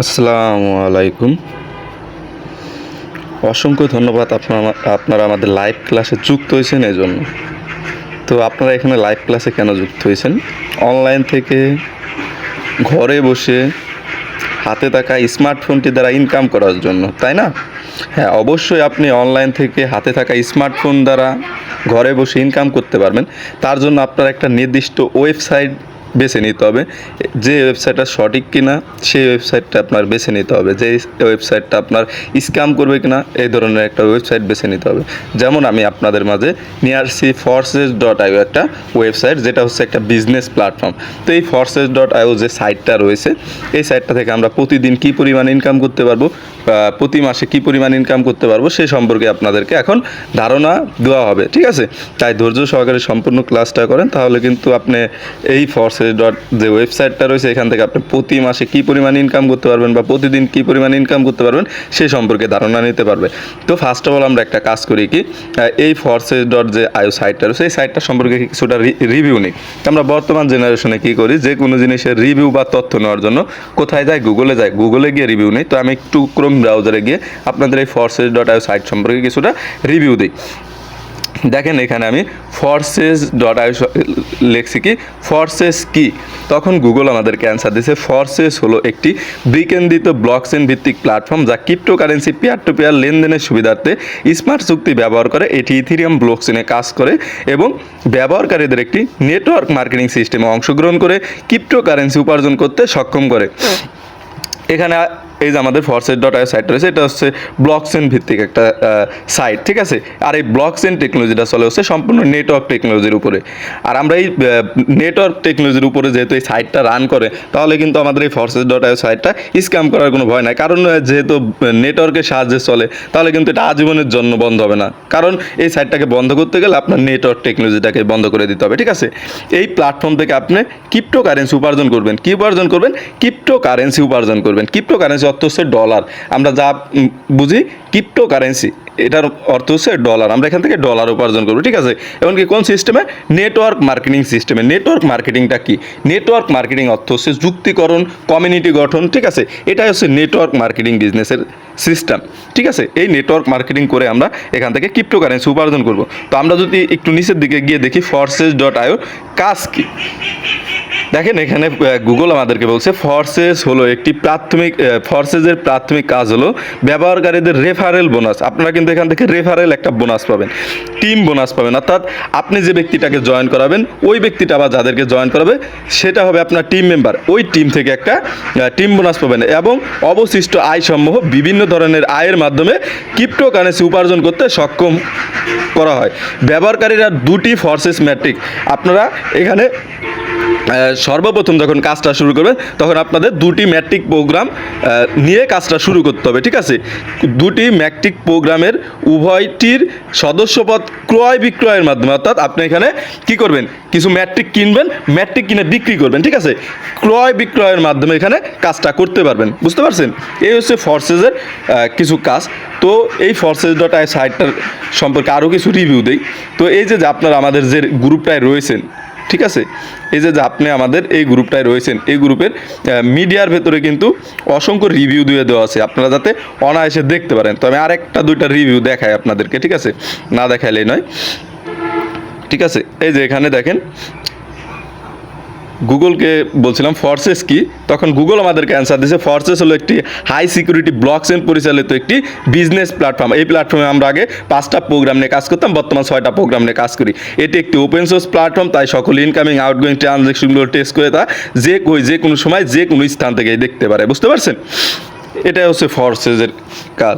আসসালামু আলাইকুম। অসংখ্য ধন্যবাদ আপনারা আপনারা আমাদের লাইভ ক্লাসে যুক্ত হয়েছেন এই জন্য তো আপনারা এখানে লাইভ ক্লাসে কেন যুক্ত হয়েছেন? অনলাইন থেকে ঘরে বসে হাতে থাকা স্মার্টফোনটি দ্বারা ইনকাম করার জন্য, তাই না? হ্যাঁ অবশ্যই আপনি অনলাইন থেকে হাতে থাকা স্মার্টফোন দ্বারা ঘরে বসে ইনকাম করতে পারবেন। তার জন্য আপনার একটা নির্দিষ্ট ওয়েবসাইট বেছে নিতে হবে। যে ওয়েবসাইটটা সঠিক কিনা, সেই ওয়েবসাইটটা আপনার বেছে নিতে হবে। যে ওয়েবসাইটটা আপনার স্ক্যাম করবে কিনা, এই ধরনের একটা ওয়েবসাইট বেছে নিতে হবে। যেমন আমি আপনাদের মাঝে নিয়ে আসছি ফর্সেস ডট আইও একটা ওয়েবসাইট যেটা হচ্ছে একটা বিজনেস প্ল্যাটফর্ম তো এই ফর্সেস ডট আইও যে সাইটটা রয়েছে, এই সাইটটা থেকে আমরা প্রতিদিন কী পরিমাণ ইনকাম করতে পারব? প্রতি মাসে কী পরিমাণ ইনকাম করতে পারব সে সম্পর্কে আপনাদেরকে এখন ধারণা দেওয়া হবে, ঠিক আছে? তাই ধৈর্য সহকারে সম্পূর্ণ ক্লাসটা করেন, তাহলে কিন্তু আপনি এই ফর্সেস ডট যে ওয়েবসাইটটা রয়েছে, এখান থেকে আপনি প্রতি মাসে কী পরিমাণ ইনকাম করতে পারবেন বা প্রতিদিন কী পরিমাণ ইনকাম করতে পারবেন সেই সম্পর্কে ধারণা নিতে পারবে। তো ফার্স্ট অফ অল আমরা একটা কাজ করি কি এই ফর্সেস ডট যে আয়ু সাইটটা রয়েছে, এই সাইটটা সম্পর্কে কিছুটা রিভিউ নিই। আমরা বর্তমান জেনারেশনে কী করি, যে কোনো জিনিসের রিভিউ বা তথ্য নেওয়ার জন্য কোথায় যায়? গুগলে যায়। গুগলে গিয়ে রিভিউ নেই। তো আমি একটু ক্রোম ব্রাউজারে গিয়ে আপনাদের এই ফরসেস ডট আয়ু সাইট সম্পর্কে কিছুটা রিভিউ দিই। দেখেন এখানে আমি ফরসেস ডট আই লেখছি কি? ফরসেস কি? তখন গুগল আমাদেরকে অ্যান্সার দিয়েছে ফরসেস হলো একটি বিকেন্দ্রিত ব্লকচেন ভিত্তিক প্ল্যাটফর্ম যা ক্রিপ্টোকারেন্সি পেয়ার টু পেয়ার লেনদেনের সুবিধার্থে স্মার্ট চুক্তি ব্যবহার করে এটি ইথিরিয়াম ব্লকচেনে কাজ করে এবং ব্যবহারকারীদের একটি নেটওয়ার্ক মার্কেটিং সিস্টেমে অংশগ্রহণ করে ক্রিপ্টোকারেন্সি উপার্জন করতে সক্ষম করে। এখানে এই যে আমাদের ফরসেট ডট আই সাইট রয়েছে, এটা হচ্ছে ব্লকচেন ভিত্তিক একটা সাইট ঠিক আছে? আর এই ব্লকচেন টেকনোলজিটা চলে হচ্ছে সম্পূর্ণ নেটওয়ার্ক টেকনোলজির উপরে। আর আমরা এই নেটওয়ার্ক টেকনোলজির উপরে যেহেতু এই সাইটটা রান করে, তাহলে কিন্তু আমাদের এই ফরসেস ডট আই সাইটটা স্ক্যাম করার কোনো ভয় নাই। কারণ যেহেতু নেটওয়ার্কের সাহায্যে চলে, তাহলে কিন্তু এটা আজীবনের জন্য বন্ধ হবে না। কারণ এই সাইটটাকে বন্ধ করতে গেলে আপনার নেটওয়ার্ক টেকনোলজিটাকে বন্ধ করে দিতে হবে, ঠিক আছে? এই প্ল্যাটফর্ম থেকে আপনি ক্রিপ্টো কারেন্সি উপার্জন করবেন। কি উপার্জন করবেন? ক্রিপ্টো কারেন্সি উপার্জন করবেন। ক্রিপ্টো কারেন্সি অর্থ হচ্ছে ডলার আমরা যা বুঝি ক্রিপ্টো কারেন্সি এটার অর্থ হচ্ছে ডলার আমরা এখান থেকে ডলার উপার্জন করব, ঠিক আছে? এমনকি কোন সিস্টেমে নেটওয়ার্ক মার্কেটিং সিস্টেমে নেটওয়ার্ক মার্কেটিংটা কি? নেটওয়ার্ক মার্কেটিং অর্থ হচ্ছে যুক্তিকরণ কমিউনিটি গঠন, ঠিক আছে? এটাই হচ্ছে নেটওয়ার্ক মার্কেটিং বিজনেসের সিস্টেম ঠিক আছে? এই নেটওয়ার্ক মার্কেটিং করে আমরা এখান থেকে ক্রিপ্টো কারেন্সি উপার্জন করব। তো আমরা যদি একটু নিচের দিকে গিয়ে দেখি ফরসেস ডট আইও কাজ কি? দেখেন এখানে গুগল আমাদেরকে বলছে ফরসেস হলো একটি প্রাথমিক ফরসেসের প্রাথমিক কাজ হলো ব্যবহারকারীদের রেফারেল বোনাস আপনারা কিন্তু এখান থেকে রেফারেল একটা বোনাস পাবেন। টিম বোনাস পাবেন। অর্থাৎ আপনি যে ব্যক্তিটাকে জয়েন করাবেন, ওই ব্যক্তিটা আবার যাদেরকে জয়েন করাবে, সেটা হবে আপনার টিম মেম্বার ওই টিম থেকে একটা টিম বোনাস পাবেন এবং অবশিষ্ট আয় সমূহ বিভিন্ন ধরনের আয়ের মাধ্যমে ক্রিপ্টো কারেন্সি উপার্জন করতে সক্ষম করা হয়। ব্যবহারকারীরা দুটি ফর্সেস ম্যাট্রিক আপনারা এখানে সর্বপ্রথম যখন কাজটা শুরু করবে, তখন আপনাদের দুটি ম্যাট্রিক প্রোগ্রাম নিয়ে কাজটা শুরু করতে হবে, ঠিক আছে? দুটি ম্যাট্রিক প্রোগ্রামের উভয়টির সদস্যপদ ক্রয় বিক্রয়ের মাধ্যমে, অর্থাৎ আপনি এখানে কি করবেন? কিছু ম্যাট্রিক কিনবেন, ম্যাট্রিক কিনে বিক্রি করবেন, ঠিক আছে? ক্রয় বিক্রয়ের মাধ্যমে এখানে কাজটা করতে পারবেন, বুঝতে পারছেন? এই হচ্ছে ফর্সেসের কিছু কাজ। তো এই ফর্সেস ডট আই সাইটটার সম্পর্কে আরও কিছু রিভিউ দেই। তো এই যে আপনারা আমাদের যে গ্রুপটায় রয়েছেন ঠিক আছে? এই যে আপনি আমাদের এই গ্রুপটায় রয়েছেন, এই গ্রুপের মিডিয়ার ভেতরে কিন্তু অসংখ্য রিভিউ দিয়ে দেওয়া আছে। আপনারা যাতে অনায়াসে দেখতে পারেন। তো আমি আরেকটা, দুইটা রিভিউ দেখাই আপনাদেরকে, ঠিক আছে? না দেখাইলেই নয়। ঠিক আছে? এই যে, এখানে দেখেন গুগলকে বলছিলাম ফর্সেস কি? তখন গুগল আমাদেরকে অ্যান্সার দিয়েছে, ফর্সেস হলো একটি হাই সিকিউরিটি ব্লকচেন পরিচালিত একটি বিজনেস প্ল্যাটফর্ম এই প্ল্যাটফর্মে আমরা আগে পাঁচটা প্রোগ্রাম নিয়ে কাজ করতাম, বর্তমান ছয়টা প্রোগ্রাম নিয়ে কাজ করি। এটি একটি ওপেন সোর্স প্ল্যাটফর্ম তাই সকল ইনকামিং আউটগোয়িং ট্রানজ্যাকশনগুলো টেস্ট করে তা যে কই, যে কোনো সময় যে কোনো স্থান থেকে দেখতে পারে, বুঝতে পারছেন? এটাই হচ্ছে ফর্সেসের কাজ।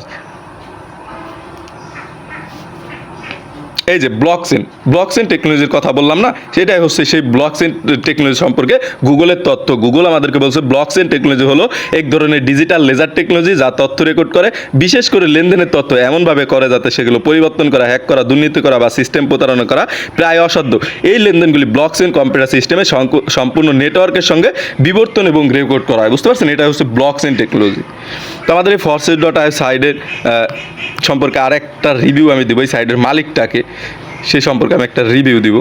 এই যে ব্লকচেন ব্লকচেন টেকনোলজির কথা বললাম না, সেটাই হচ্ছে সেই ব্লকচেন টেকনোলজি সম্পর্কে গুগলের তথ্য। গুগল আমাদেরকে বলছে ব্লকচেন টেকনোলজি হলো এক ধরনের ডিজিটাল লেজার টেকনোলজি যা তথ্য রেকর্ড করে, বিশেষ করে লেনদেনের তথ্য এমনভাবে করে যাতে সেগুলো পরিবর্তন করা হ্যাক করা, দুর্নীতি করা বা সিস্টেম প্রতারণা করা প্রায় অসাধ্য। এই লেনদেনগুলি ব্লকচেন কম্পিউটার সিস্টেমে সম্পূর্ণ নেটওয়ার্কের সঙ্গে বিবর্তন এবং রেকর্ড করা হয়। বুঝতে পারছেন? এটা হচ্ছে ব্লকচেন টেকনোলজি তো আমাদের এই ফরসেস ডট আই সাইডের সম্পর্কে আর একটা রিভিউ আমি দেবো, এই সাইডের মালিকটাকে সেই সম্পর্কে আমি একটা রিভিউ দিব।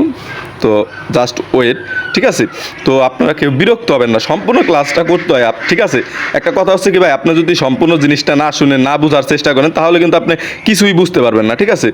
তো জাস্ট ওয়েট ঠিক আছে? তো আপনারা কেউ বিরক্ত হবেন না, সম্পূর্ণ ক্লাসটা করতে হয়। ঠিক আছে? একটা কথা হচ্ছে কি ভাই, আপনি যদি সম্পূর্ণ জিনিসটা না শুনে, না বোঝার চেষ্টা করেন, তাহলে কিন্তু আপনি কিছুই বুঝতে পারবেন না, ঠিক আছে?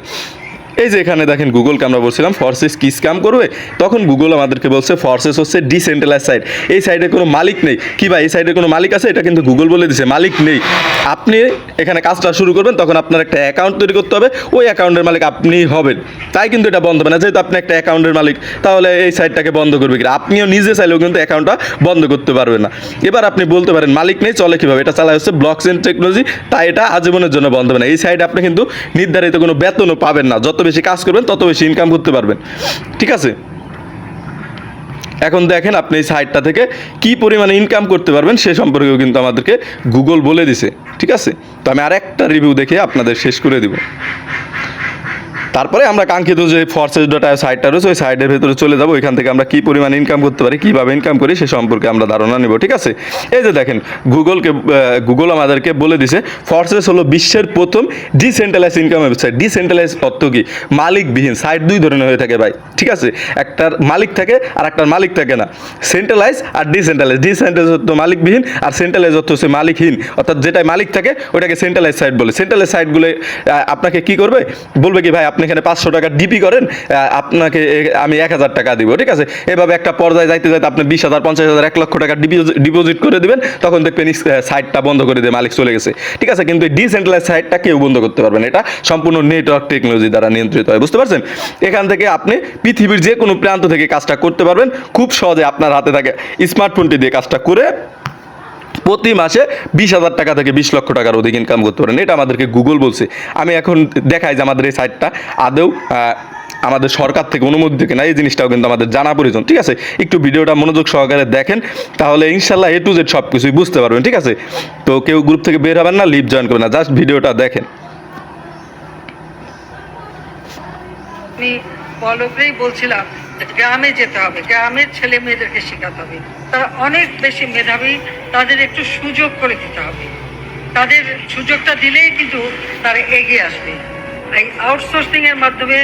এই যে এখানে দেখেন গুগলকে আমরা বলছিলাম ফর্সেস কি স্ক্যাম করবে? তখন গুগল আমাদেরকে বলছে ফর্সেস হচ্ছে ডিসেন্ট্রালাইজ সাইট এই সাইডে কোনো মালিক নেই। কি ভাই, এই সাইডে কোনো মালিক আছে? এটা কিন্তু গুগল বলে দিছে, মালিক নেই। আপনি এখানে কাজটা শুরু করবেন, তখন আপনার একটা অ্যাকাউন্ট তৈরি করতে হবে। ওই অ্যাকাউন্টের মালিক আপনিই হবেন। তাই কিন্তু এটা বন্ধ হবে না। যেহেতু আপনি একটা অ্যাকাউন্টের মালিক, তাহলে এই সাইটটাকে বন্ধ করবে কি? আপনিও নিজে চাইলেও কিন্তু অ্যাকাউন্টটা বন্ধ করতে পারবেন না। এবার আপনি বলতে পারেন, মালিক নেই, চলে কীভাবে? এটা চালা হচ্ছে ব্লক চেন টেকনোলজি তাই এটা আজীবনের জন্য বন্ধ হবে না। এই সাইডে আপনি কিন্তু নির্ধারিত কোনো বেতনও পাবেন না। যত বেশি কাজ করবেন, তত বেশি ইনকাম করতে পারবেন। ঠিক আছে? এখন দেখেন আপনি এই সাইটটা থেকে কি পরিমাণে ইনকাম করতে পারবেন, সে সম্পর্কেও কিন্তু আমাদেরকে গুগল বলে দিছে। ঠিক আছে? তো আমি আরেকটা রিভিউ দেখে আপনাদের শেষ করে দিব। তারপরে আমরা কাঙ্ক্ষিত যে ফর্সেস ডট সাইটটা রয়েছে, ওই সাইটের ভেতরে চলে যাব। ওইখান থেকে আমরা কী পরিমাণ ইনকাম করতে পারি, কীভাবে ইনকাম করি, সে সম্পর্কে আমরা ধারণা নেব, ঠিক আছে? এই যে দেখেন, গুগলকে গুগল আমাদেরকে বলে দিছে ফর্সেস হলো বিশ্বের প্রথম ডিসেন্ট্রালাইজ ইনকাম ওয়েবসাইট ডিসেন্ট্রালাইজ অর্থ কি? মালিকবিহীন সাইট দুই ধরনের হয়ে থাকে ভাই, ঠিক আছে? একটার মালিক থাকে আর একটার মালিক থাকে না। সেন্ট্রালাইজ আর ডিসেন্ট্রালাইজ ডিসেন্ট্রালাইজ অর্থ মালিকবিহীন আর সেন্ট্রালাইজ অর্থ হচ্ছে মালিকহীন। অর্থাৎ যেটাই মালিক থাকে, ওটাকে সেন্ট্রালাইজ সাইট বলে। সেন্ট্রালাইজ সাইটগুলো আপনাকে কি করবে? বলবে কি, ভাই আপনি এখানে পাঁচশো টাকা ডিপি করেন আপনাকে আমি এক হাজার টাকা দিব, ঠিক আছে? এভাবে একটা পর্যায়ে যাইতে যাইতে আপনি বিশ হাজার, পঞ্চাশ হাজার, এক লক্ষ টাকা ডিপোজিট করে দেবেন, তখন দেখবেন সাইটটা বন্ধ করে দিয়ে মালিক চলে গেছে। ঠিক আছে? কিন্তু ডিসেন্ট্রালাইজ সাইটটা কেউ বন্ধ করতে পারবেন এটা সম্পূর্ণ নেটওয়ার্ক টেকনোলজি দ্বারা নিয়ন্ত্রিত হয়, বুঝতে পারছেন? এখান থেকে আপনি পৃথিবীর যে কোনো প্রান্ত থেকে কাজটা করতে পারবেন। খুব সহজে আপনার হাতে থাকে স্মার্টফোনটি দিয়ে কাজটা করে প্রতি মাসে বিশ হাজার টাকা থেকে বিশ লক্ষ টাকার অধিক ইনকাম করতে পারেন। এটা আমাদেরকে গুগল বলছে। আমি এখন দেখাই যে আমাদের এই সাইটটা আদৌ আমাদের সরকার থেকে অনুমতি থেকে না এই জিনিসটাও কিন্তু আমাদের জানা প্রয়োজন, ঠিক আছে? একটু ভিডিওটা মনোযোগ সহকারে দেখেন, তাহলে ইনশাল্লাহ এ টু জেড সব কিছুই বুঝতে পারবেন, ঠিক আছে? তো কেউ গ্রুপ থেকে বের হবেন না লিভ জয়েন করবেন না জাস্ট ভিডিওটা দেখেন। আমি পলকেই বলছিলাম গ্রামে যেতে হবে, গ্রামের ছেলে মেয়েদেরকে শেখাতে হবে। তারা অনেক বেশি মেধাবী, তাদের একটু সুযোগ করে দিতে হবে। তাদের সুযোগটা দিলেই কিন্তু তারা এগিয়ে আসবে। এই আউটসোর্সিং এর মাধ্যমে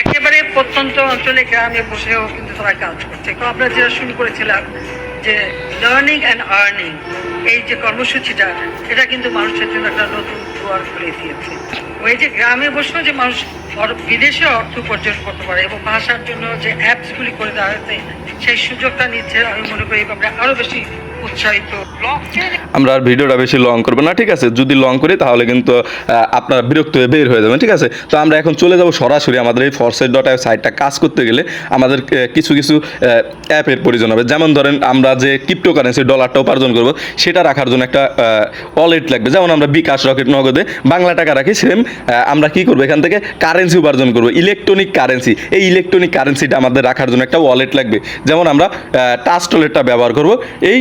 একেবারে প্রত্যন্ত অঞ্চলে গ্রামে বসেও কিন্তু তারা কাজ করছে। আমরা যেটা শুরু করেছিলাম যে লার্নিং অ্যান্ড আর্নিং এই যে কর্মসূচিটা, এটা কিন্তু মানুষের জন্য একটা নতুন দুয়ার খুলে দিয়েছে। ওই যে গ্রামে বসেও যে মানুষ বিদেশে অর্থ উপার্জন করতে পারে এবং ভাষার জন্য যে অ্যাপসগুলি করে দেওয়া হয়েছে, সেই সুযোগটা নিচ্ছে। আমি মনে করি আমরা আরও বেশি উৎসাহিত। আমরা আর ভিডিওটা বেশি লং করব না, ঠিক আছে? যদি লং করি তাহলে কিন্তু আপনারা বিরক্ত হয়ে বের হয়ে যাবেন, ঠিক আছে? তো আমরা এখন চলে যাব সরাসরি আমাদের এই ফরসেট ডট সাইটটা কাজ করতে গেলে আমাদের কিছু কিছু অ্যাপের প্রয়োজন হবে। যেমন ধরেন আমরা যে ক্রিপ্টো কারেন্সি ডলারটা উপার্জন করব, সেটা রাখার জন্য একটা ওয়ালেট লাগবে। যেমন আমরা বিকাশ রকেট নগদে বাংলা টাকা রাখি সেম আমরা কি করব? এখান থেকে কারেন্সি উপার্জন করব ইলেকট্রনিক কারেন্সি এই ইলেকট্রনিক কারেন্সিটা আমাদের রাখার জন্য একটা ওয়ালেট লাগবে। যেমন আমরা টাচ ওয়ালেটটা ব্যবহার করব, এই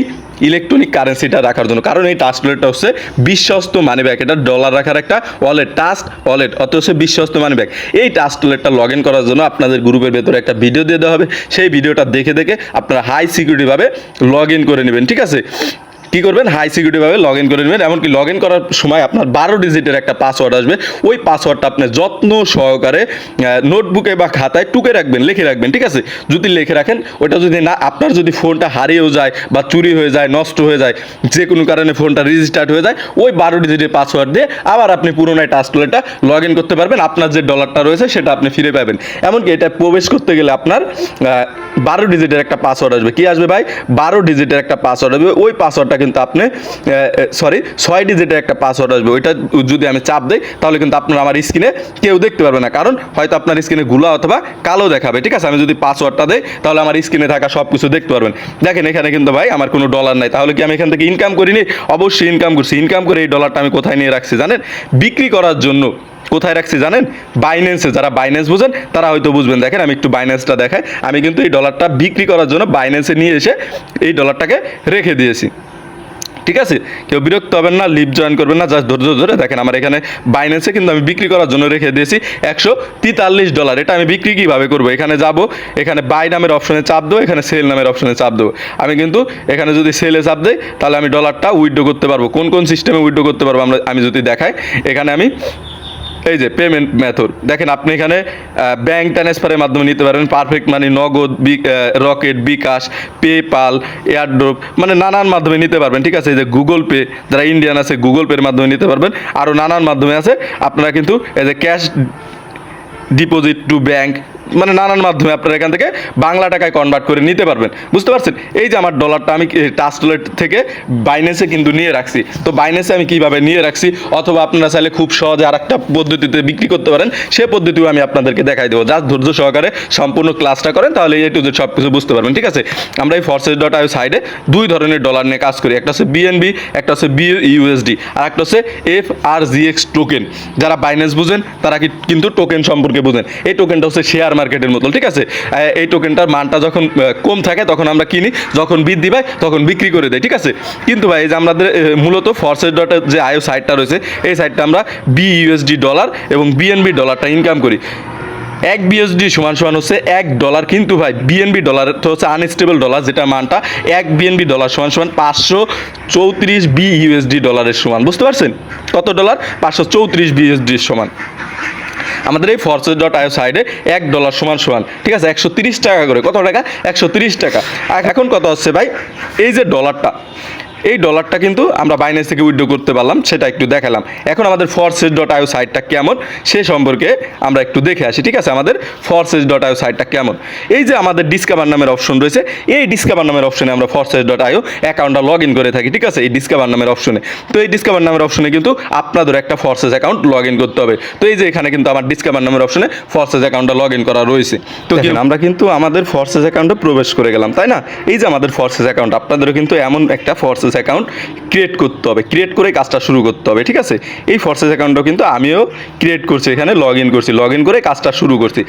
ইলেকট্রনিক কারেন্সিটা রাখার জন্য কারণ এই টাস্ট ওয়ালেটটা হচ্ছে বিশ্বস্ত মানি ব্যাগ এটা ডলার রাখার একটা ওয়ালেট টাস্ক ওয়ালেট অত হচ্ছে বিশ্বস্ত মানি ব্যাগ এই টাস্ক ওয়ালেটটা লগ ইন করার জন্য আপনাদের গ্রুপের ভেতরে একটা ভিডিও দিয়ে দেওয়া হবে। সেই ভিডিওটা দেখে দেখে আপনারা হাই সিকিউরিটিভাবে লগ ইন করে নেবেন, ঠিক আছে? কি করবেন? হাই সিকিউরিটিভাবে লগ ইন করে নেবেন, এমনকি লগ ইন করার সময় আপনার বারো ডিজিটের একটা পাসওয়ার্ড আসবে। ওই পাসওয়ার্ডটা আপনি যত্ন সহকারে নোটবুকে বা খাতায় টুকে রাখবেন, লিখে রাখবেন, ঠিক আছে? যদি লিখে রাখেন, ওটা যদি না, আপনার যদি ফোনটা হারিয়েও যায় বা চুরি হয়ে যায়, নষ্ট হয়ে যায় যে কোনো কারণে ফোনটা রিজিস্টার্ড হয়ে যায়, ওই বারো ডিজিটের পাসওয়ার্ড দিয়ে আবার আপনি পুরোনো টাস্কলেটা লগ ইন করতে পারবেন। আপনার যে ডলারটা রয়েছে, সেটা আপনি ফিরে পাবেন। এমনকি এটা প্রবেশ করতে গেলে আপনার বারো ডিজিটের একটা পাসওয়ার্ড আসবে। কি আসবে ভাই? বারো ডিজিটের একটা পাসওয়ার্ড আসবে। ওই পাসওয়ার্ডটা কিন্তু আপনি সরি ছয় ডিজিটের একটা পাসওয়ার্ড আসবে। ওইটা যদি আমি চাপ দিই, তাহলে কিন্তু আপনার আমার স্ক্রিনে কেউ দেখতে পারবে না। কারণ হয়তো আপনার স্ক্রিনে গুলা অথবা কালো দেখাবে, ঠিক আছে? আমি যদি পাসওয়ার্ডটা দেই, তাহলে আমার স্ক্রিনে থাকা সব কিছু দেখতে পারবেন। দেখেন, এখানে কিন্তু ভাই আমার কোনো ডলার নাই। তাহলে কি আমি এখান থেকে ইনকাম করিনি? অবশ্যই ইনকাম করছি। ইনকাম করে এই ডলারটা আমি কোথায় নিয়ে রাখছি জানেন? বিক্রি করার জন্য কোথায় রাখছি জানেন? বাইন্যান্সে যারা বাইন্যান্স বুঝেন, তারা হয়তো বুঝবেন। দেখেন, আমি একটু বাইন্যান্সটা দেখাই। আমি কিন্তু এই ডলারটা বিক্রি করার জন্য বাইন্যান্সে নিয়ে এসে এই ডলারটাকে রেখে দিয়েছি। ঠিক আছে? কেউ বিরক্ত হবেন না লিভ জয়েন করবেন না, জাস্ট ধৈর্য ধরে দেখেন আমার এখানে বাইন্যান্সে কিন্তু আমি বিক্রি করার জন্য রেখে দিয়েছি একশো তেতাল্লিশ ডলার এটা আমি বিক্রি কীভাবে করব? এখানে যাব, এখানে বাই নামের অপশনে চাপ দেবো, এখানে সেল নামের অপশনে চাপ দেবো। আমি কিন্তু এখানে যদি সেলে চাপ দেয় তাহলে আমি ডলারটা উইথড্র করতে পারব। কোন কোন সিস্টেমে উইথড্র করতে পারব আমরা আমি যদি দেখাই, এখানে আমি এই যে পেমেন্ট মেথড দেখেন আপনি এখানে ব্যাংক ট্রান্সফারের মাধ্যমে নিতে পারবেন পারফেক্ট মানে নগদ রকেট বিকাশ পেপাল এয়ারড্রপ মানে নানান মাধ্যমে নিতে পারবেন। ঠিক আছে, এই যে গুগল পে, যারা ইন্ডিয়ান আছে, গুগল পের মাধ্যমে নিতে পারবেন। আরও নানান মাধ্যমে আছে। আপনারা কিন্তু এই যে ক্যাশ ডিপোজিট টু ব্যাংক মানে নানান মাধ্যমে আপনারা এখান থেকে বাংলা টাকায় কনভার্ট করে নিতে পারবেন। বুঝতে পারছেন? এই যে আমার ডলারটা আমি টাস্টলেট থেকে বাইনেসে কিন্তু নিয়ে রাখছি। তো বাইনেসে আমি কীভাবে নিয়ে রাখছি? অথবা আপনারা চাইলে খুব সহজে আর একটা পদ্ধতিতে বিক্রি করতে পারেন। সে পদ্ধতিও আমি আপনাদেরকে দেখাই দেবো। জাস্ট ধৈর্য সহকারে সম্পূর্ণ ক্লাসটা করেন, তাহলে এই টু সব কিছু বুঝতে পারবেন। ঠিক আছে? আমরা এই ফরসেস ডট আই সাইডে দুই ধরনের ডলার নিয়ে কাজ করি। একটা হচ্ছে বিএনবি একটা হচ্ছে বি ইউএসডি আর একটা হচ্ছে F R G X token যারা বাইন্যান্স বুঝেন, তারা কিন্তু টোকেন সম্পর্কে বুঝেন। এই টোকেনটা হচ্ছে শেয়ার মার্কেটের মতো ঠিক আছে? এই টোকেনটার মানটা যখন কম থাকে, তখন আমরা কিনি, যখন বৃদ্ধি পায়, তখন বিক্রি করে দেয় ঠিক আছে? কিন্তু ভাই, এই যে আমাদের মূলত ফরসেস ডটের যে আয়ো সাইটটা রয়েছে, এই সাইটটা আমরা বি ইউএসডি ডলার এবং বিএনবি ডলারটা ইনকাম করি। এক বিএসডি সমান সমান হচ্ছে এক ডলার কিন্তু ভাই বিএনবি ডলার তো হচ্ছে আনস্টেবল ডলার যেটা মানটা এক বিএনবি ডলার সমান সমান পাঁচশো চৌত্রিশ বি ইউএসডি ডলারের সমান, বুঝতে পারছেন? কত ডলার পাঁচশো চৌত্রিশ বিএসডির সমান। আমাদের এই ফরচুন ডট আইও সাইডে এক ডলার সমান সমান, ঠিক আছে? একশো টাকা করে। কত টাকা? একশো টাকা। এখন কত হচ্ছে ভাই? এই যে ডলারটা এই ডলারটা কিন্তু আমরা বাইন্যান্স থেকে উইথড্র করতে পারলাম সেটা একটু দেখালাম। এখন আমাদের ফরসেস ডট আইও সাইটটা কেমন সে সম্পর্কে আমরা একটু দেখে আসি ঠিক আছে? আমাদের ফরসেস ডট আইও সাইটটা কেমন? এই যে আমাদের ডিসকাভার নামের অপশন রয়েছে এই ডিসকাভার নামের অপশনে আমরা ফরসেস ডট আইও অ্যাকাউন্টটা লগ ইন করে থাকি ঠিক আছে? এই ডিসকাভার নামের অপশনে তো এই ডিসকাভার নামের অপশনে কিন্তু আপনাদের একটা ফরসেস অ্যাকাউন্ট লগ ইন করতে হবে। তো এই যে এখানে কিন্তু আমার ডিসকাভার নামের অপশনে ফরসেস অ্যাকাউন্টটা লগ ইন করা রয়েছে। তো আমরা কিন্তু আমাদের ফরসেস অ্যাকাউন্টে প্রবেশ করে গেলাম তাই না? এই যে আমাদের ফরসেস অ্যাকাউন্ট আপনাদেরও কিন্তু এমন একটা ফরসেস অ্যাকাউন্ট ক্রিয়েট করতে হবে ক্রিয়েট করে কাজটা শুরু করতে হবে, ঠিক আছে? এই ফরসেস অ্যাকাউন্টও কিন্তু আমিও ক্রিয়েট করছি এখানে লগ ইন করছি লগ ইন করে কাজটা শুরু করছি।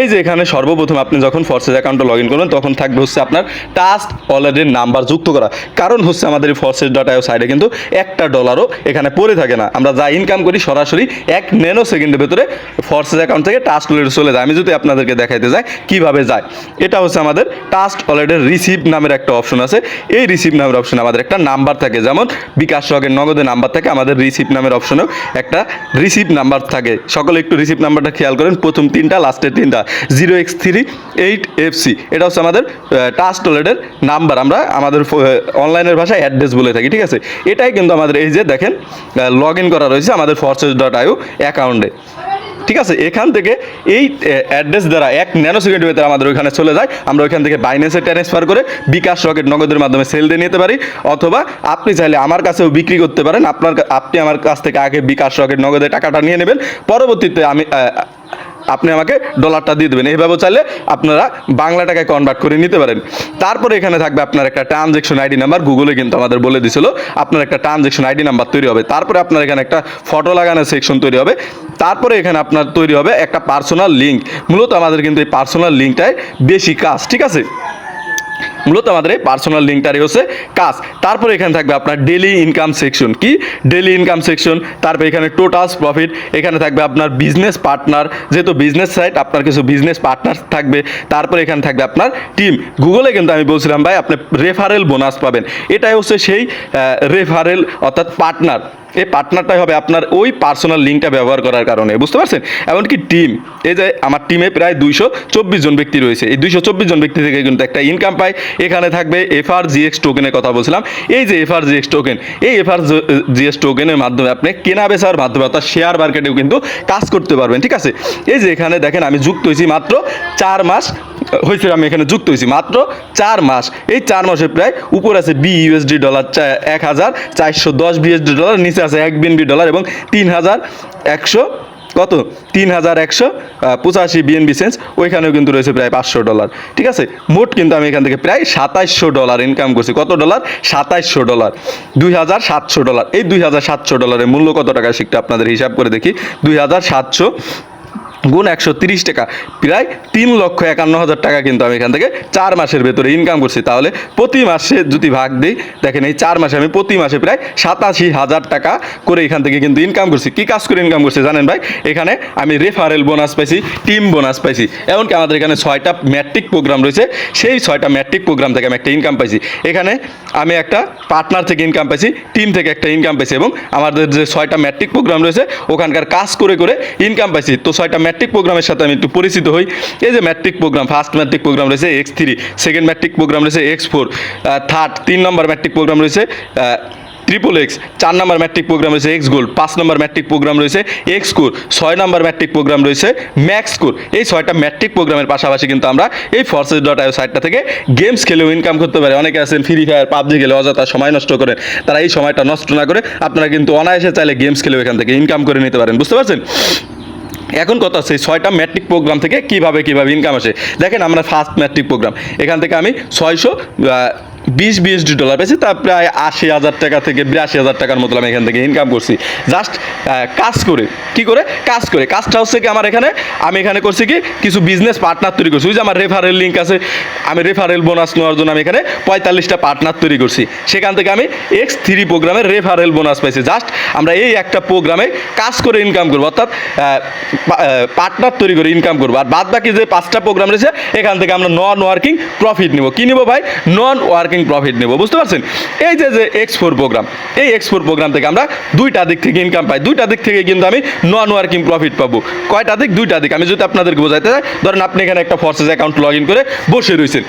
এই যে এখানে সর্বপ্রথম আপনি যখন ফরসেস অ্যাকাউন্টে লগ ইন করবেন, তখন থাকবে হচ্ছে আপনার টাস্ক অলরেডির নাম্বার যুক্ত করা। কারণ হচ্ছে আমাদের এই ফরসেস ডট সাইডে কিন্তু একটা ডলারও এখানে পড়ে থাকে না। আমরা যা ইনকাম করি সরাসরি এক ন্যানো সেকেন্ডের ভেতরে ফরসেস অ্যাকাউন্ট থেকে টাস্ক ওয়ালেটে চলে যায়। আমি যদি আপনাদেরকে দেখাইতে যাই, কীভাবে যায়? এটা হচ্ছে আমাদের টাস্ক ওয়ালেটের রিসিভ নামের একটা অপশন আছে। এই রিসিভ নামের অপশন আমাদের একটা নাম্বার থাকে। যেমন বিকাশ সহকের নগদের নাম্বার থাকে, আমাদের রিসিভ নামের অপশনেও একটা রিসিভ নাম্বার থাকে। সকলে একটু রিসিভ নাম্বারটা খেয়াল করেন, প্রথম তিনটা লাস্টের তিনটা। Zero X three eight F C এটা হচ্ছে আমাদের টাস্ক ওয়ালেটের নাম্বার। আমরা আমাদের অনলাইনের ভাষায় অ্যাড্রেস বলে থাকি, ঠিক আছে? এটাই কিন্তু আমাদের এই যে দেখেন লগ ইন করা রয়েছে আমাদের ফরসেস ডট আইও অ্যাকাউন্টে ঠিক আছে, এখান থেকে এই অ্যাড্রেস দ্বারা এক ন্যানো সেকেন্ডের ভেতরে আমাদের ওইখানে চলে যায়। আমরা ওইখান থেকে বাইন্যান্সে ট্রান্সফার করে বিকাশ রকেট নগদের মাধ্যমে সেল দিয়ে নিতে পারি। অথবা আপনি চাইলে আমার কাছেও বিক্রি করতে পারেন। আপনার আপনি আমার কাছ থেকে আগে বিকাশ রকেট নগদের টাকাটা নিয়ে নেবেন। পরবর্তীতে আমি আপনি আমাকে ডলারটা দিয়ে দেবেন। এইভাবে চাইলে আপনারা বাংলা টাকায় কনভার্ট করে নিতে পারেন। তারপরে এখানে থাকবে আপনার একটা ট্রানজেকশন আইডি নাম্বার গুগলে কিন্তু আমাদের বলে দিছিল, আপনার একটা ট্রানজেকশন আইডি নাম্বার তৈরি হবে। তারপরে আপনার এখানে একটা ফটো লাগানোর সেকশন তৈরি হবে। তারপরে এখানে আপনার তৈরি হবে একটা পার্সোনাল লিঙ্ক মূলত আমাদের কিন্তু এই পার্সোনাল লিঙ্কটাই বেশি কাজ, ঠিক আছে? মূলত আমাদের এই পার্সোনাল লিঙ্কটারই হচ্ছে কাজ। তারপরে এখানে থাকবে আপনার ডেলি ইনকাম সেকশন কি? ডেলি ইনকাম সেকশন তারপরে এখানে টোটালস প্রফিট এখানে থাকবে আপনার বিজনেস পার্টনার যেহেতু বিজনেস সাইট আপনার কিছু বিজনেস পার্টনার থাকবে। তারপরে এখানে থাকবে আপনার টিম গুগলে কিন্তু আমি বলছিলাম, ভাই, আপনি রেফারেল বোনাস পাবেন। এটাই হচ্ছে সেই রেফারেল অর্থাৎ পার্টনার এই পার্টনারটাই হবে আপনার ওই পার্সোনাল লিঙ্কটা ব্যবহার করার কারণে, বুঝতে পারছেন? এমনকি টিম এই যে আমার টিমে প্রায় দুইশো চব্বিশ জন ব্যক্তি রয়েছে। এই দুইশো চব্বিশ জন ব্যক্তি থেকে কিন্তু একটা ইনকাম পাই এখানে থাকবে এফআর জিএক্স টোকেনের কথা বলছিলাম। এই যে এফআর জিএক্স টোকেন এই এফআর জিএস টোকেনের মাধ্যমে আপনি কেনা বেচার মাধ্যমে অর্থাৎ শেয়ার মার্কেটেও কিন্তু কাজ করতে পারবেন, ঠিক আছে? এই যে এখানে দেখেন আমি যুক্ত হয়েছি মাত্র চার মাস, হয়েছে আমি এখানে যুক্ত হয়েছি মাত্র চার মাস। এই চার মাসে প্রায় উপর আছে বি ইউএসডি ডলার এক হাজার চারশো দশ বিএসডি ডলার নিচে আছে এক বিএনবি ডলার এবং তিন হাজার একশো কত? তিন হাজার একশো পঁচাশি বিএনবি সেন্স ওইখানেও কিন্তু রয়েছে প্রায় পাঁচশো ডলার। ঠিক আছে? মোট কিন্তু আমি এখান থেকে প্রায় সাতাইশশো ডলার ইনকাম করছি। কত ডলার? সাতাইশশো ডলার। দুই হাজার সাতশো ডলার। এই দুই হাজার সাতশো ডলারের মূল্য কত টাকা শিখতে আপনাদের হিসাব করে দেখি। দুই হাজার সাতশো গুণ একশো তিরিশ টাকা। প্রায় তিন লক্ষ একান্ন হাজার টাকা কিন্তু আমি এখান থেকে চার মাসের ভেতরে ইনকাম করছি। তাহলে প্রতি মাসে যদি ভাগ দিই, দেখেন এই চার মাসে আমি প্রতি মাসে প্রায় সাতাশি হাজার টাকা করে এখান থেকে কিন্তু ইনকাম করছি। কী কাজ করে ইনকাম করছি জানেন ভাই? এখানে আমি রেফারেল বোনাস পাইছি টিম বোনাস পাইছি। এমনকি আমাদের এখানে ছয়টা ম্যাট্রিক প্রোগ্রাম রয়েছে, সেই ছয়টা ম্যাট্রিক প্রোগ্রাম থেকে আমি একটা ইনকাম পাইছি। এখানে আমি একটা পার্টনার থেকে ইনকাম পাইছি টিম থেকে একটা ইনকাম পাইছি এবং আমাদের যে ছয়টা ম্যাট্রিক প্রোগ্রাম রয়েছে, ওখানকার কাজ করে করে ইনকাম পাইছি। তো ছয়টা প্রোগ্রামের সাথে আমি একটু পরিচিত হই। এই যে matrix programme first matrix programme রয়েছে X three second matrix programme রয়েছে এক্স ফোর থার্ড তিন নম্বর ম্যাট্রিক প্রোগ্রাম রয়েছে ট্রিপল এক্স চার নম্বর ম্যাট্রিক প্রোগ্রাম রয়েছে এক্স গোল্ড পাঁচ নম্বর ম্যাট্রিক প্রোগ্রাম রয়েছে এক্স কোর ছয় নম্বর ম্যাট্রিক প্রোগ্রাম রয়েছে ম্যাক্স কোর এই ছয়টা ম্যাট্রিক প্রোগ্রামের পাশাপাশি কিন্তু আমরা এই ফর্সেস ডট আইও সাইটটা থেকে গেমস খেলেও ইনকাম করতে পারি। অনেকে আছেন ফ্রি ফায়ার পাবজি খেলে অযথা সময় নষ্ট করেন, তারা এই সময়টা নষ্ট না করে আপনারা কিন্তু অনায়াসে চাইলে গেমস খেলেও এখান থেকে ইনকাম করে নিতে পারেন। বুঝতে পারছেন? এখন কথা হচ্ছে ছয়টা ম্যাট্রিক প্রোগ্রাম থেকে কীভাবে কীভাবে ইনকাম আসে। দেখেন আমরা ফার্স্ট ম্যাট্রিক প্রোগ্রাম এখান থেকে আমি ছয়শো বিশ বিএসডি ডলার পেয়েছি তা প্রায় আশি হাজার টাকা থেকে বিরাশি হাজার টাকার মতো আমি এখান থেকে ইনকাম করছি। জাস্ট কাজ করে। কি করে? কাজ করে। কাজটা হচ্ছে কি আমার এখানে, আমি এখানে করছি কি, কিছু বিজনেস পার্টনার তৈরি করছি। ওই যে আমার রেফারেল লিঙ্ক আছে, আমি রেফারেল বোনাস নেওয়ার জন্য আমি এখানে পঁয়তাল্লিশটা পার্টনার তৈরি করছি। সেখান থেকে আমি এক্স থ্রি প্রোগ্রামের রেফারেল বোনাস পাইছি। জাস্ট আমরা এই একটা প্রোগ্রামে কাজ করে ইনকাম করব। অর্থাৎ পার্টনার তৈরি করে ইনকাম করব। আর বাদ বাকি যে পাঁচটা প্রোগ্রাম রয়েছে, এখান থেকে আমরা নন ওয়ার্কিং প্রফিট নিব। কী নিব ভাই? নন ওয়ার্কিং প্রফিট নেব, বুঝতে পারছেন? এই যে যে এক্স প্রোগ্রাম এই এক্স প্রোগ্রাম থেকে আমরা দুইটা দিক থেকে ইনকাম পাই। দুইটা দিক থেকে কিন্তু আমি নন ওয়ার্কিং প্রফিট পাবো। কয়টা দিক? দুইটা দিক। আমি যদি আপনাদেরকে বোঝাতে চাই, ধরেন আপনি এখানে একটা ফর্সেস অ্যাকাউন্ট লগ ইন করে বসে রয়েছেন।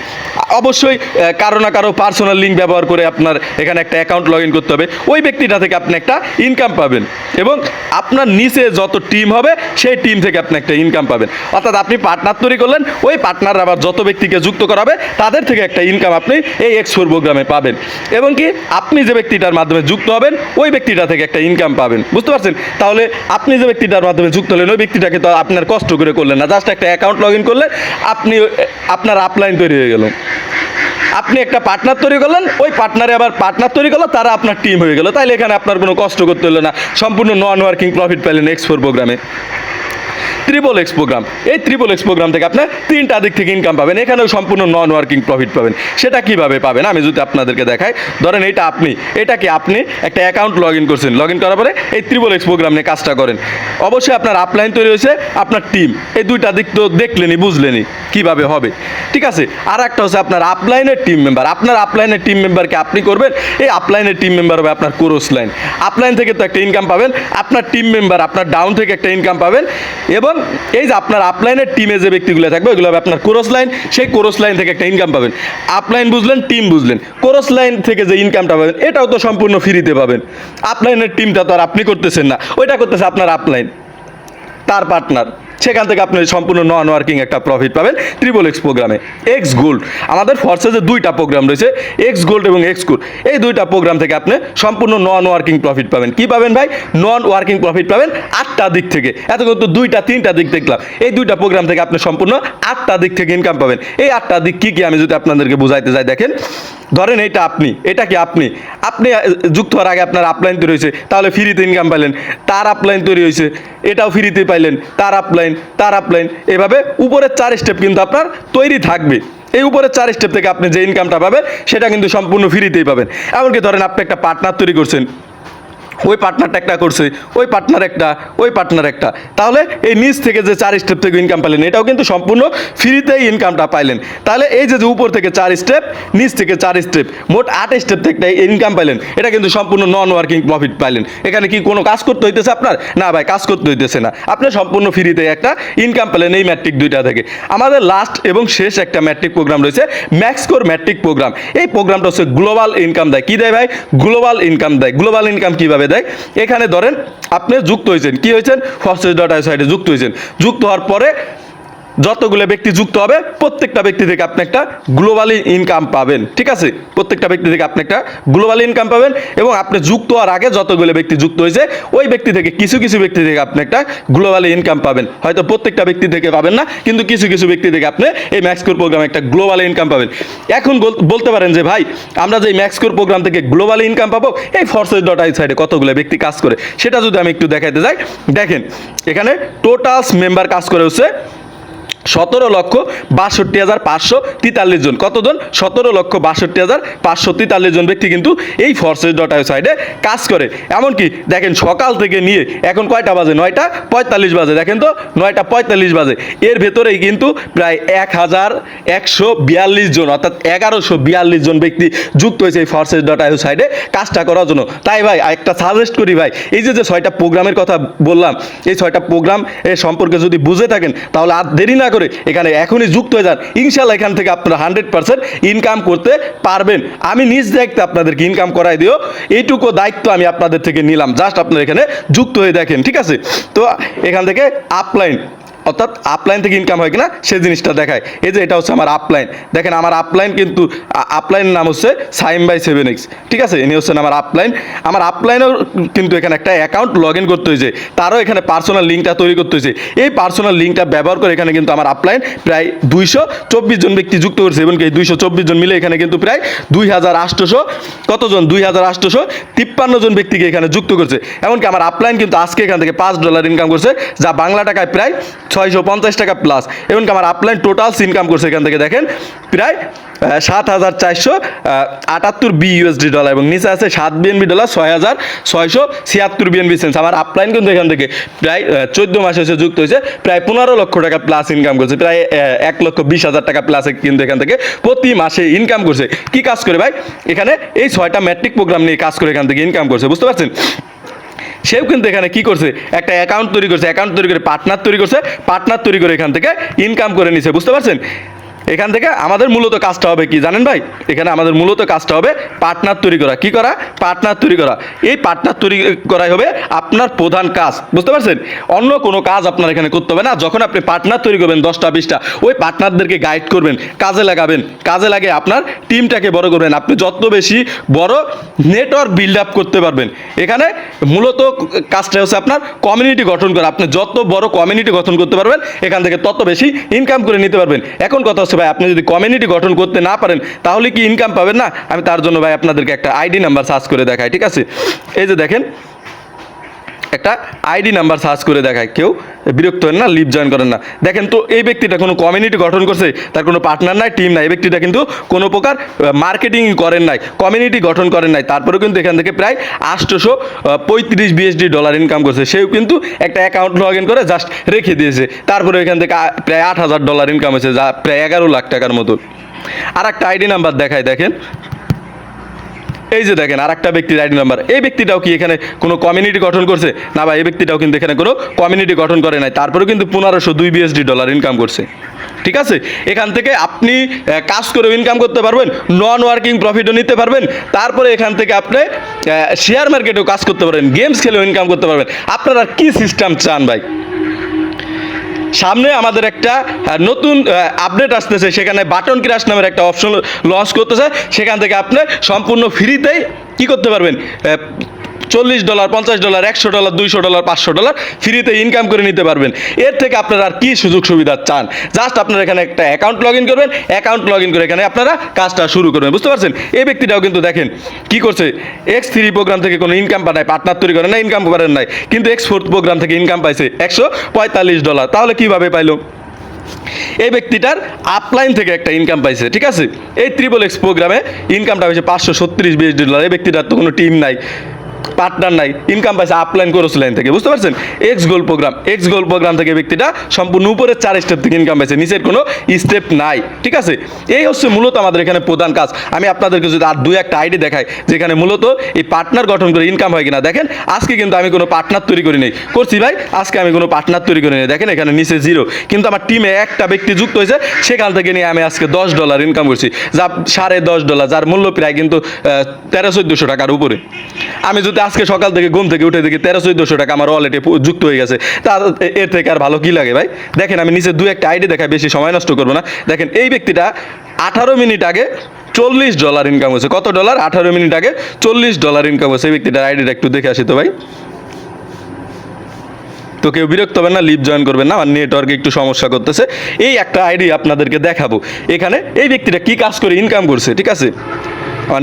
অবশ্যই কারও না কারও পার্সোনাল লিঙ্ক ব্যবহার করে আপনার এখানে একটা অ্যাকাউন্ট লগ ইন করতে হবে। ওই ব্যক্তিটা থেকে আপনি একটা ইনকাম পাবেন এবং আপনার নিচে যত টিম হবে, সেই টিম থেকে আপনি একটা ইনকাম পাবেন। অর্থাৎ আপনি পার্টনার তৈরি করলেন, ওই পার্টনার আবার যত ব্যক্তিকে যুক্ত করাবে, তাদের থেকে একটা ইনকাম আপনি এই এক্সপোর প্রোগ্রামে পাবেন। এবং কি, আপনি যে ব্যক্তিটার মাধ্যমে যুক্ত হবেন, ওই ব্যক্তিটা থেকে একটা ইনকাম পাবেন। বুঝতে পারছেন? তাহলে আপনি যে ব্যক্তিটার মাধ্যমে যুক্ত হলেন, ওই ব্যক্তিটাকে তো আপনার কষ্ট করে করলেন না। জাস্ট একটা অ্যাকাউন্ট লগ ইন করলেন আপনি, আপনার আপলাইন তৈরি হয়ে গেল। আপনি একটা পার্টনার তৈরি করলেন, ওই পার্টনারে আবার পার্টনার তৈরি করল, তারা আপনার টিম হয়ে গেল। তাইলে এখানে আপনার কোনো কষ্ট করতে হলো না। সম্পূর্ণ নন ওয়ার্কিং প্রফিট পেলেন এক্সপোর প্রোগ্রামে ত্রিপল এক্স প্রোগ্রাম এই ত্রিপল এক্স প্রোগ্রাম থেকে আপনার তিনটা দিক থেকে ইনকাম পাবেন। এখানেও সম্পূর্ণ নন ওয়ার্কিং প্রফিট পাবেন। সেটা কীভাবে পাবেন? আমি যদি আপনাদেরকে দেখাই। ধরেন এটা আপনি, এটা কি আপনি? একটা অ্যাকাউন্ট লগ ইন করছেন। লগ ইন করার পরে এই ত্রিপল এক্স প্রোগ্রাম নিয়ে কাজটা করেন। অবশ্যই আপনার আপলাইন তৈরি হয়েছে, আপনার টিম এই দুইটা দিক তো দেখলেনি, বুঝলেনি কীভাবে হবে। ঠিক আছে? আর একটা হচ্ছে আপনার আপলাইনের টিম মেম্বার আপনার আপলাইনের টিম মেম্বারকে আপনি করবেন? এই আপলাইনের টিম মেম্বার হবে আপনার কোরস লাইন আপলাইন থেকে তো একটা ইনকাম পাবেন, আপনার টিম মেম্বার আপনার ডাউন থেকে একটা ইনকাম পাবেন এবং এই যে আপনার আপলাইনের টিমে যে ব্যক্তিগুলো থাকবে, ওইগুলো হবে আপনার কোরস লাইন সেই কোরস লাইন থেকে একটা ইনকাম পাবেন। আপলাইন বুঝলেন টিম বুঝলেন। কোরস লাইন থেকে যে ইনকামটা পাবেন, এটাও তো সম্পূর্ণ ফ্রিতে পাবেন। আপলাইনের টিমটা তো আর আপনি করতেছেন না। ওইটা করতেছে আপনার আপলাইন তার পার্টনার সেখান থেকে আপনি সম্পূর্ণ নন ওয়ার্কিং একটা প্রফিট পাবেন ত্রিপল এক্স প্রোগ্রামে এক্স গোল্ড আমাদের ফর্সেসে দুইটা প্রোগ্রাম রয়েছে এক্স গোল্ড এবং এক্স গোল্ড এই দুইটা প্রোগ্রাম থেকে আপনি সম্পূর্ণ নন ওয়ার্কিং প্রফিট পাবেন। কি পাবেন ভাই? নন ওয়ার্কিং প্রফিট পাবেন আটটা দিক থেকে। এত কিন্তু দুইটা, তিনটা দিক দেখলাম। এই দুইটা প্রোগ্রাম থেকে আপনি সম্পূর্ণ আটটা দিক থেকে ইনকাম পাবেন। এই আটটা দিক কি কি আমি যদি আপনাদেরকে বুঝাইতে যাই দেখেন। ধরেন এটা আপনি, এটা কি আপনি? আপনি যুক্ত হওয়ার আগে আপনার আপলাইন তৈরি হয়েছে, তাহলে ফ্রিতে ইনকাম পাইলেন। তার আপলাইন তৈরি হয়েছে, এটাও ফ্রিতে পাইলেন, তার আপলাইন তার আপলাইন এভাবে উপরের চার স্টেপ কিন্তু আপনার তৈরি থাকবে। এই উপরে চার স্টেপ থেকে আপনি যে ইনকামটা পাবেন, সেটা কিন্তু সম্পূর্ণ ফ্রিতেই পাবেন। এমনকি ধরেন আপনি একটা পার্টনার তৈরি করছেন ওই পার্টনারটা একটা করছে, ওই পার্টনার একটা, ওই পার্টনার একটা। তাহলে এই নিচ থেকে যে চার স্টেপ থেকে ইনকাম পেলেন এটাও কিন্তু সম্পূর্ণ ফ্রিতেই ইনকামটা পাইলেন। তাহলে এই যে উপর থেকে চার স্টেপ নিচ থেকে চার স্টেপ মোট আট স্টেপ থেকে ইনকাম পাইলেন, এটা কিন্তু সম্পূর্ণ নন ওয়ার্কিং প্রফিট পাইলেন। এখানে কি কোনো কাজ করতে হইতেছে আপনার? না ভাই, কাজ করতে হইতেছে না। আপনি সম্পূর্ণ ফ্রিতে একটা ইনকাম পেলেন এই ম্যাট্রিক দুইটা থেকে। আমাদের লাস্ট এবং শেষ একটা ম্যাট্রিক প্রোগ্রাম রয়েছে ম্যাক্সকোর ম্যাট্রিক প্রোগ্রাম এই প্রোগ্রামটা হচ্ছে গ্লোবাল ইনকাম দেয়। কি দেয় ভাই? গ্লোবাল ইনকাম দেয়। গ্লোবাল ইনকাম কীভাবে দেয়। এখানে ধরেন আপনি যুক্ত হয়েছেন। কি হয়েছেন? ফসফেট ডট যুক্ত হয়েছেন। যুক্ত হওয়ার পরে যতগুলো ব্যক্তি যুক্ত হবে, প্রত্যেকটা ব্যক্তি থেকে আপনি একটা গ্লোবালি ইনকাম পাবেন, ঠিক আছে? প্রত্যেকটা ব্যক্তি থেকে আপনি একটা গ্লোবাল ইনকাম পাবেন এবং আপনি যুক্ত হওয়ার আগে যতগুলো ব্যক্তি যুক্ত হয়েছে, ওই ব্যক্তি থেকে কিছু কিছু ব্যক্তি থেকে আপনি একটা গ্লোবালি ইনকাম পাবেন। হয়তো প্রত্যেকটা ব্যক্তি থেকে পাবেন না, কিন্তু কিছু কিছু ব্যক্তি থেকে আপনি এই ম্যাক্সকোর প্রোগ্রামে একটা গ্লোবাল ইনকাম পাবেন। এখন বল- বলতে পারেন যে, ভাই, আমরা যে ম্যাক্সকোর প্রোগ্রাম থেকে গ্লোবাল ইনকাম পাবো, এই ফর্সেস ডট আই সাইডে কতগুলো ব্যক্তি কাজ করে? সেটা যদি আমি একটু দেখাইতে যাই, দেখেন, এখানে টোটালস মেম্বার কাজ করে হচ্ছে সতেরো লক্ষ বাষট্টি হাজার পাঁচশো তেতাল্লিশ জন। কতজন? সতেরো লক্ষ বাষট্টি হাজার পাঁচশো তেতাল্লিশ জন ব্যক্তি কিন্তু এই ফর্সেস ডট সাইডে কাজ করে। এমনকি দেখেন সকাল থেকে নিয়ে এখন কয়টা বাজে? নয়টা পঁয়তাল্লিশ বাজে। দেখেন তো, নয়টা পঁয়তাল্লিশ বাজে। এর ভেতরেই কিন্তু প্রায় এক হাজার একশো বিয়াল্লিশ জন, অর্থাৎ এগারোশো বিয়াল্লিশ জন ব্যক্তি যুক্ত হয়েছে এই ফর্সেস ডট আইও সাইডে কাজটা করার জন্য। তাই ভাই একটা সাজেস্ট করি ভাই, এই যে যে ছয়টা প্রোগ্রামের কথা বললাম, এই ছয়টা প্রোগ্রাম সম্পর্কে যদি বুঝে থাকেন, তাহলে আর দেরি না করে এখানে এখনই যুক্ত হয়ে যান। ইনশাল্লাহ এখান থেকে আপনারা হান্ড্রেড পার্সেন্ট ইনকাম করতে পারবেন। আমি নিজ দায়িত্বে আপনাদেরকে ইনকাম করাই দিও। এইটুকু দায়িত্ব আমি আপনাদের থেকে নিলাম। জাস্ট আপনারা এখানে যুক্ত হয়ে দেখেন, ঠিক আছে? তো এখান থেকে আপলাইন অর্থাৎ আপলাইন থেকে ইনকাম হয় কিনা সেই জিনিসটা দেখায়। এই যে এটা হচ্ছে আমার আপলাইন দেখেন আমার আপলাইন কিন্তু আপলাইনের নাম হচ্ছে সাইম বাই সেভেন এক্স ঠিক আছে? ইনি হচ্ছেন আমার আপলাইন আমার আপলাইনেও কিন্তু এখানে একটা অ্যাকাউন্ট লগ ইন করতে হয়েছে। তারও এখানে পার্সোনাল লিঙ্কটা তৈরি করতে হয়েছে। এই পার্সোনাল লিঙ্কটা ব্যবহার করে এখানে কিন্তু আমার আপলাইন প্রায় দুইশো চব্বিশ জন ব্যক্তি যুক্ত করছে এবং এই দুইশো চব্বিশ জন মিলে এখানে কিন্তু প্রায় দুই হাজার আটশোশো কতজন? দুই হাজার আটশোশো তিপ্পান্ন জন ব্যক্তিকে এখানে যুক্ত করছে। এমনকি আমার আপলাইন কিন্তু আজকে এখান থেকে পাঁচ ডলার ইনকাম করছে, যা বাংলা টাকায় প্রায় ছয়শো পঞ্চাশ টাকা প্লাস এমনকি আমার আপলাইন টোটালস ইনকাম করছে এখান থেকে দেখেন, প্রায় সাত হাজার চারশো আটাত্তর বি ইউএসডি ডলার এবং নিচে আছে সাত বিএনবি ডলার ছয় হাজার ছয়শো ছিয়াত্তর বিএনবি সেন্স আমার আপলাইন কিন্তু এখান থেকে প্রায় চোদ্দ মাসে এসে যুক্ত হয়েছে, প্রায় পনেরো লক্ষ টাকা প্লাস ইনকাম করছে, প্রায় এক লক্ষ বিশ হাজার টাকা প্লাস কিন্তু এখান থেকে প্রতি মাসে ইনকাম করছে। কি কাজ করে ভাই? এখানে এই ছয়টা ম্যাট্রিক প্রোগ্রাম নিয়ে কাজ করে এখান থেকে ইনকাম করছে, বুঝতে পারছেন? সেও কিন্তু এখানে কি করছে? একটা অ্যাকাউন্ট তৈরি করছে অ্যাকাউন্ট তৈরি করে পার্টনার তৈরি করছে পার্টনার তৈরি করে এখান থেকে ইনকাম করে নিছে, বুঝতে পারছেন? এখান থেকে আমাদের মূলত কাজটা হবে কি জানেন ভাই? এখানে আমাদের মূলত কাজটা হবে পার্টনার তৈরি করা। কি করা? পার্টনার তৈরি করা। এই পার্টনার তৈরি করাই হবে আপনার প্রধান কাজ। বুঝতে পারছেন? অন্য কোনো কাজ আপনার এখানে করতে হবে না। যখন আপনি পার্টনার তৈরি করবেন দশটা, বিশটা, ওই পার্টনারদেরকে গাইড করবেন, কাজে লাগাবেন। কাজে লাগে আপনার টিমটাকে বড় করবেন। আপনি যত বেশি বড় নেটওয়ার্ক বিল্ড আপ করতে পারবেন। এখানে মূলত কাজটা হচ্ছে আপনার কমিউনিটি গঠন করা। আপনি যত বড় কমিউনিটি গঠন করতে পারবেন, এখান থেকে তত বেশি ইনকাম করে নিতে পারবেন। এখন কথা হচ্ছে ভাই, আপনি যদি কমিউনিটি গঠন করতে না পারেন, তাহলে কি ইনকাম পাবেন না? আমি তার জন্য ভাই আপনাদেরকে একটা আইডি নাম্বার সার্চ করে দেখাই, ঠিক আছে? এই যে দেখেন একটা আইডি নাম্বার সার্চ করে দেখায়। কেউ বিরক্ত হেন না, লিভ জয়েন করেন না। দেখেন তো, এই ব্যক্তিটা কোনো কমিউনিটি গঠন করছে, তার কোনো পার্টনার নাই, টিম নাই। এই ব্যক্তিটা কিন্তু কোনো প্রকার মার্কেটিং করেন নাই, কমিউনিটি গঠন করেন নাই। তারপরেও কিন্তু এখান থেকে প্রায় আটশোশো পঁয়ত্রিশ বিএসডি ডলার ইনকাম করছে। সেও কিন্তু একটা অ্যাকাউন্ট লগ ইন করে জাস্ট রেখে দিয়েছে। তারপরে এখান থেকে প্রায় আট হাজার ডলার ইনকাম হয়েছে, যা প্রায় এগারো লাখ টাকার মতো। আর একটা আইডি নাম্বার দেখায়, দেখেন। এই যে দেখেন আর একটা ব্যক্তির আইডি নাম্বার। এই ব্যক্তিটাও কি এখানে কোনো কমিউনিটি গঠন করছে? না বা এই ব্যক্তিটাও কিন্তু এখানে কোনো কমিউনিটি গঠন করে নাই। তারপরেও কিন্তু পনেরোশো দুই বিএসডি ডলার ইনকাম করছে। ঠিক আছে? এখান থেকে আপনি কাজ করে ইনকাম করতে পারবেন নন ওয়ার্কিং প্রফিটও নিতে পারবেন। তারপরে এখান থেকে আপনি শেয়ার মার্কেটেও কাজ করতে পারবেন গেমস খেলেও ইনকাম করতে পারবেন। আপনারা কি সিস্টেম চান ভাই? সামনে আমাদের একটা নতুন আপডেট আসতেছে। সেখানে বাটন ক্রাশ নামের একটা অপশন লঞ্চ করতেছে। সেখান থেকে আপনি সম্পূর্ণ ফ্রিতেই কী করতে পারবেন? চল্লিশ ডলার, পঞ্চাশ ডলার, একশো ডলার, দুইশো ডলার, পাঁচশো ডলার ফ্রিতে ইনকাম করে নিতে পারবেন। এর থেকে আপনারা আর কি সুযোগ সুবিধা চান? জাস্ট আপনারা এখানে একটা অ্যাকাউন্ট লগ ইন করবেন অ্যাকাউন্ট লগ ইন করে এখানে আপনারা কাজটা শুরু করবেন, বুঝতে পারছেন? এই ব্যক্তিটাও কিন্তু দেখেন কি করছে। এক্স থ্রি প্রোগ্রাম থেকে কোনো ইনকাম পাঠায় পার্টনার তৈরি করে না ইনকাম করেন নাই, কিন্তু এক্স ফোর্থ প্রোগ্রাম থেকে ইনকাম পাইছে একশো পঁয়তাল্লিশ ডলার। তাহলে কীভাবে পাইলো? এই ব্যক্তিটার আপলাইন থেকে একটা ইনকাম পাইছে, ঠিক আছে? এই ত্রিপল এক্স প্রোগ্রামে ইনকামটা হয়েছে পাঁচশো সত্তিরিশ বিএসডি ডলার এই ব্যক্তিটার তো কোনো টিম নাই। পার্টনার নাই ইনকাম পাইছে আপলাইন কোরস লাইন থেকে, বুঝতে পারছেন? X gold programme X gold programme থেকে ব্যক্তিটা সম্পূর্ণ উপরের চার স্টেপ থেকে ইনকাম পাইছে, নিচের কোনো স্টেপ নাই, ঠিক আছে? এই হচ্ছে মূলত আমাদের এখানে প্রধান কাজ। আমি আপনাদেরকে যদি আর দুই একটা আইডি দেখাই, যেখানে মূলত এই পার্টনার গঠন করে ইনকাম হয় কিনা, দেখেন, আজকে কিন্তু আমি কোনো পার্টনার তৈরি করি নেই। করছি ভাই, আজকে আমি কোনো পার্টনার তৈরি করি নেই। দেখেন, এখানে নিচে জিরো কিন্তু আমার টিমে একটা ব্যক্তি যুক্ত হয়েছে, সেখান থেকে নিয়ে আমি আজকে দশ ডলার ইনকাম করছি। যা সাড়ে দশ ডলার যার মূল্য প্রায় কিন্তু তেরো চোদ্দোশো টাকার উপরে। আমি যদি পরবর্তীতে আজকে সকাল থেকে ঘুম থেকে উঠে দেখি তেরো চোদ্দশো টাকা আমার ওয়ালেটে যুক্ত হয়ে গেছে। তা এর থেকে আর ভালো কি লাগে ভাই? দেখেন আমি নিচে দু একটা আইডি দেখাই, বেশি সময় নষ্ট করব না। দেখেন এই ব্যক্তিটা আঠারো মিনিট আগে চল্লিশ ডলার ইনকাম হয়েছে। কত ডলার আঠারো মিনিট আগে চল্লিশ ডলার ইনকাম হয়েছে। এই ব্যক্তিটার আইডিটা একটু দেখে আসি তো ভাই। তো কেউ বিরক্ত হবেন না লিভ জয়েন করবেন না, আমার নেটওয়ার্কে একটু সমস্যা করতেছে। এই একটা আইডি আপনাদেরকে দেখাবো। এখানে এই ব্যক্তিটা কি কাজ করে ইনকাম করছে, ঠিক আছে?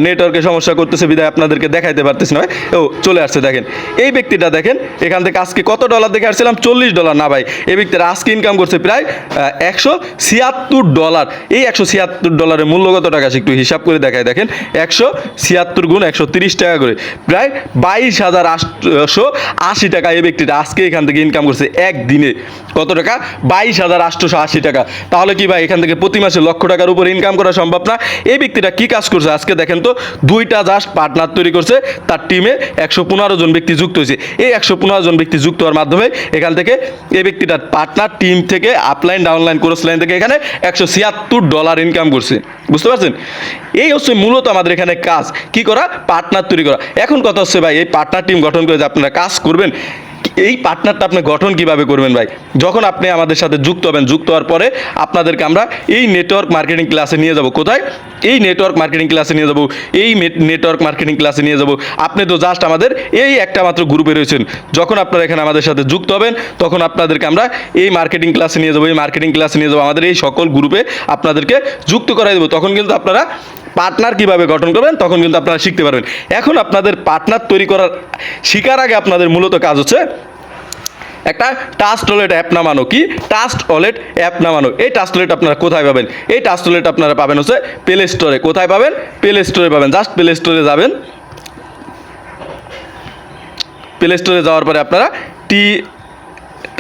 নেটওয়ার্কে সমস্যা করতেছে, বিদায় আপনাদেরকে দেখাইতে পারতেছি না ও, চলে আসছে, দেখেন। এই ব্যক্তিটা দেখেন, এখান থেকে আজকে কত ডলার দেখে আসছিলাম? চল্লিশ ডলার না ভাই, এই ব্যক্তিরা আজকে ইনকাম করছে প্রায় একশো ছিয়াত্তর ডলার এই একশো ছিয়াত্তর ডলারের মূল্য কত টাকা? একটু হিসাব করে দেখায় দেখেন। একশো ছিয়াত্তর গুণ একশো তিরিশ টাকা করে। প্রায় বাইশ হাজার আটশো আশি টাকা এই ব্যক্তিটা আজকে এখান থেকে ইনকাম করছে একদিনে। কত টাকা? বাইশ হাজার আটশোশো আশি টাকা। তাহলে কি ভাই, এখান থেকে প্রতি মাসে লক্ষ টাকার উপরে ইনকাম করা সম্ভব না? এই ব্যক্তিটা কি কাজ করছে? আজকে দেখেন তো দুইটা জাস্ট পার্টনার তৈরি করছে। তার টিমে একশো পনেরো জন ব্যক্তি যুক্ত হয়েছে। এই একশো পনেরো জন ব্যক্তি যুক্ত হওয়ার মাধ্যমে এখান থেকে এই ব্যক্তিটার পার্টনার টিম থেকে আপলাইন ডাউনলাইন কোর্স লাইন থেকে এখানে একশো ছিয়াত্তর ডলার ইনকাম করছে। বুঝতে পারছেন? এই হচ্ছে মূলত আমাদের এখানে কাজ। কি করা? পার্টনার তৈরি করা। এখন কথা হচ্ছে ভাই, এই পার্টনার টিম গঠন করে যে আপনারা কাজ করবেন এই পার্টনারটা আপনি গঠন কীভাবে করবেন ভাই? যখন আপনি আমাদের সাথে যুক্ত হবেন, যুক্ত হওয়ার পরে আপনাদেরকে আমরা এই নেটওয়ার্ক মার্কেটিং ক্লাসে নিয়ে যাব। কোথায়? এই নেটওয়ার্ক মার্কেটিং ক্লাসে নিয়ে যাব, এই নেটওয়ার্ক মার্কেটিং ক্লাসে নিয়ে যাব। আপনি তো জাস্ট আমাদের এই একটা মাত্র গ্রুপে রয়েছেন। যখন আপনারা এখানে আমাদের সাথে যুক্ত হবেন, তখন আপনাদেরকে আমরা এই মার্কেটিং ক্লাসে নিয়ে যাব, এই মার্কেটিং ক্লাসে নিয়ে যাব। আমাদের এই সকল গ্রুপে আপনাদেরকে যুক্ত করাই দেবো। তখন কিন্তু আপনারা পার্টনার কীভাবে গঠন করবেন, তখন কিন্তু আপনারা শিখতে পারবেন। এখন আপনাদের পার্টনার তৈরি করার শিকার আগে আপনাদের মূলত কাজ হচ্ছে একটা টাস্ট ওয়ালেট অ্যাপ নামানো। কি? টাস্ট ওয়ালেট অ্যাপ নামানো। এই টাস্ট ওয়ালেট আপনারা কোথায় পাবেন? এই টাস্ট ওয়ালেট আপনারা পাবেন হচ্ছে প্লে স্টোরে কোথায় পাবেন? প্লে স্টোরে পাবেন। জাস্ট প্লে স্টোরে যাবেন। প্লে স্টোরে যাওয়ার পরে আপনারা টি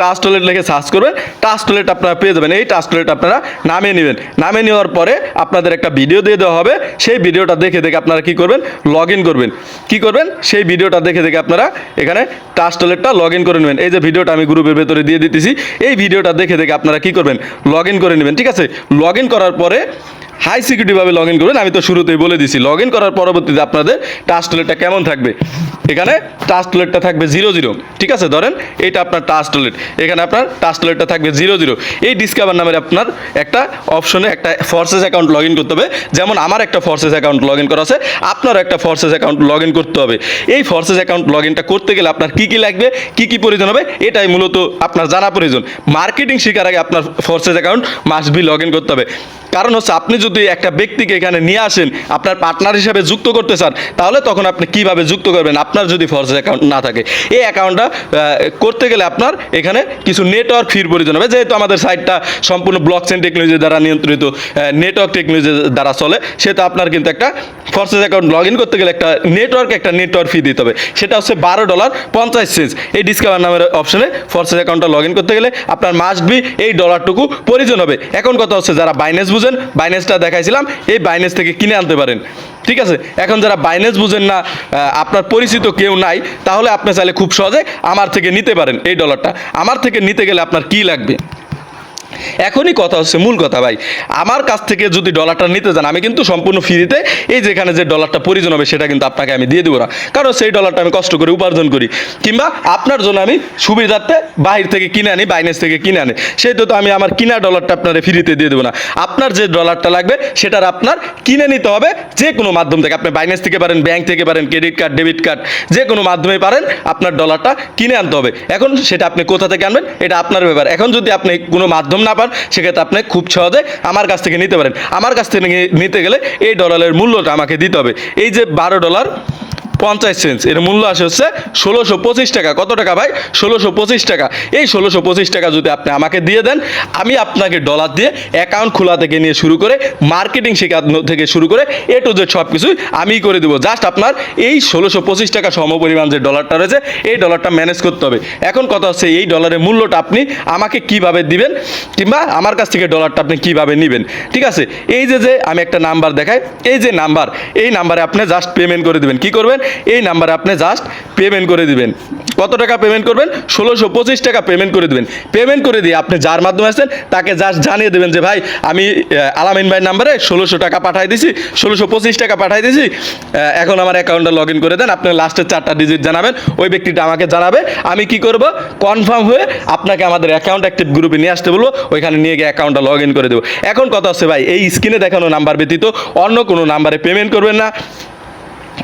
টাস্টলেট লিখে সার্চ করবেন টাস্টলেট আপনারা পেয়ে যাবেন। এই টাস্টলেট আপনারা নামিয়ে নেবেন। নামিয়ে নেওয়ার পরে আপনাদের একটা ভিডিও দিয়ে দেওয়া হবে। সেই ভিডিওটা দেখে দেখে আপনারা কি করবেন? লগ ইন করবেন। কি করবেন? সেই ভিডিওটা দেখে দেখে আপনারা এখানে টাস্টলেটটা লগ ইন করে নেবেন। এই যে ভিডিওটা আমি গ্রুপের ভেতরে দিয়ে দিতেছি। এই ভিডিওটা দেখে দেখে আপনারা কি করবেন? লগ ইন করে নেবেন। ঠিক আছে? লগ ইন করার পরে হাই সিকিউরিটিভাবে লগ ইন করবেন। আমি তো শুরুতেই বলে দিছি। লগ ইন করার পরবর্তীতে আপনাদের টাস্টলেটটা কেমন থাকবে? এখানে টাস্টলেটটা থাকবে জিরো জিরো ঠিক আছে, ধরেন এটা আপনার টাস্টলেট এখানে আপনার টাস্টলেটটা থাকবে জিরো জিরো এই ডিসকাভার নামের আপনার একটা অপশনে একটা ফর্সেস অ্যাকাউন্ট লগ ইন করতে হবে। যেমন আমার একটা ফর্সেস অ্যাকাউন্ট লগ ইন করা আছে, আপনারও একটা ফর্সেস অ্যাকাউন্ট লগ ইন করতে হবে। এই ফর্সেস অ্যাকাউন্ট লগ ইনটা করতে গেলে আপনার কী কী লাগবে, কী কী প্রয়োজন হবে, এটাই মূলত আপনার জানা প্রয়োজন। মার্কেটিং শেখার আগে আপনার Forsage account must be log in করতে হবে। কারণ হচ্ছে আপনি যদি একটা ব্যক্তিকে এখানে নিয়ে আসেন, আপনার পার্টনার হিসাবে যুক্ত করতে চান, তাহলে তখন আপনি কীভাবে যুক্ত করবেন? আপনার যদি ফর্সেস অ্যাকাউন্ট না থাকে। এই অ্যাকাউন্টটা করতে গেলে আপনার এখানে কিছু নেটওয়ার্ক ফির প্রয়োজন হবে। যেহেতু আমাদের সাইটটা সম্পূর্ণ ব্লক চেন টেকনোলজি দ্বারা নিয়ন্ত্রিত নেটওয়ার্ক টেকনোলজি দ্বারা চলে সেটা আপনার কিন্তু একটা ফর্সেস অ্যাকাউন্ট লগ ইন করতে গেলে একটা নেটওয়ার্ক একটা নেটওয়ার্ক ফি দিতে হবে। সেটা হচ্ছে বারো ডলার পঞ্চাশ সেন্স এই ডিসকাভার নামের অপশনে ফর্সেস অ্যাকাউন্টটা লগ ইন করতে গেলে আপনার মাস্ট বি এই ডলারটুকু প্রয়োজন হবে। এখন কথা হচ্ছে যারা বাইন্যান্স বুঝেন বাইন্যান্সটা দেখাইছিলাম, এই বাইন্যান্স থেকে কিনে আনতে পারেন। ঠিক আছে? এখন যারা বাইন্যান্স বুঝেন না আপনার পরিচিত কেউ নাই, তাহলে আপনি চাইলে খুব সহজে আমার থেকে নিতে পারেন এই ডলারটা আমার থেকে নিতে গেলে আপনার কি লাগবে? এখনই কথা হচ্ছে, মূল কথা ভাই। আমার কাছ থেকে যদি ডলারটা নিতে যান, আমি কিন্তু সম্পূর্ণ ফ্রিতে এই যেখানে যে ডলারটা প্রয়োজন হবে, সেটা কিন্তু আপনাকে আমি দিয়ে দেবো না। কারণ সেই ডলারটা আমি কষ্ট করে উপার্জন করি। কিংবা আপনার জন্য আমি সুবিধার্থে বাহির থেকে কিনে আনি বাইনেস থেকে কিনে আনি। সেহেতু তো আমি আমার কিনা ডলারটা আপনার ফ্রিতে দিয়ে দেবো না। আপনার যে ডলারটা লাগবে, সেটার আপনার কিনে নিতে হবে। যে কোনো মাধ্যম থেকে, আপনি বাইনেস থেকে পারেন ব্যাংক থেকে পারেন ক্রেডিট কার্ড ডেবিট কার্ড যে কোনো মাধ্যমে পারেন, আপনার ডলারটা কিনে আনতে হবে। এখন সেটা আপনি কোথা থেকে আনবেন, এটা আপনার ব্যাপার। এখন যদি আপনি কোনো মাধ্যম না পান, সেক্ষেত্রে আপনি খুব সহজে আমার কাছ থেকে নিতে পারেন। আমার কাছ থেকে নিতে গেলে এই ডলারের মূল্যটা আমাকে দিতে হবে। এই যে বারো ডলার পঞ্চাশ সেন্স এর মূল্য আসে হচ্ছে ষোলোশো পঁচিশ টাকা। কত টাকা ভাই? ষোলোশো পঁচিশ টাকা। এই ষোলোশো পঁচিশ টাকা যদি আপনি আমাকে দিয়ে দেন, আমি আপনাকে ডলার দিয়ে অ্যাকাউন্ট খোলা থেকে নিয়ে শুরু করে মার্কেটিং শেখানো থেকে শুরু করে এ টু জেড সব কিছুই আমিই করে দেবো। জাস্ট আপনার এই ষোলোশো পঁচিশ টাকা সমপরিমাণ যে ডলারটা রয়েছে, এই ডলারটা ম্যানেজ করতে হবে। এখন কথা হচ্ছে, এই ডলারের মূল্যটা আপনি আমাকে কীভাবে দিবেন, কিংবা আমার কাছ থেকে ডলারটা আপনি কীভাবে নেবেন? ঠিক আছে? এই যে যে আমি একটা নাম্বার দেখাই, এই যে নাম্বার এই নাম্বারে আপনি জাস্ট পেমেন্ট করে দেবেন। কি করবেন? এই নাম্বারে আপনি জাস্ট পেমেন্ট করে দিবেন। কত টাকা পেমেন্ট করবেন? ষোলোশো পঁচিশ টাকা পেমেন্ট করে দিবেন। পেমেন্ট করে দিয়ে আপনি যার মাধ্যমে আসছেন, তাকে জাস্ট জানিয়ে দেবেন যে, ভাই, আমি আলামিন ভাইয়ের নাম্বারে ষোলোশো টাকা পাঠাই দিছি, ষোলোশো পঁচিশ টাকা পাঠাই দিছি। এখন আমার অ্যাকাউন্টে লগ ইন করে দেন, আপনি লাস্টের চারটা ডিজিট জানাবেন, ওই ব্যক্তিটা আমাকে জানাবে। আমি কি করব? কনফার্ম হয়ে আপনাকে আমাদের অ্যাকাউন্ট অ্যাক্টিভ গ্রুপে নিয়ে আসতে বলব, ওইখানে নিয়ে গিয়ে অ্যাকাউন্টটা লগ ইন করে দেবো। এখন কথা হচ্ছে, ভাই, এই স্ক্রিনে দেখানো নাম্বার ব্যতীত অন্য কোনো নাম্বারে পেমেন্ট করবেন না।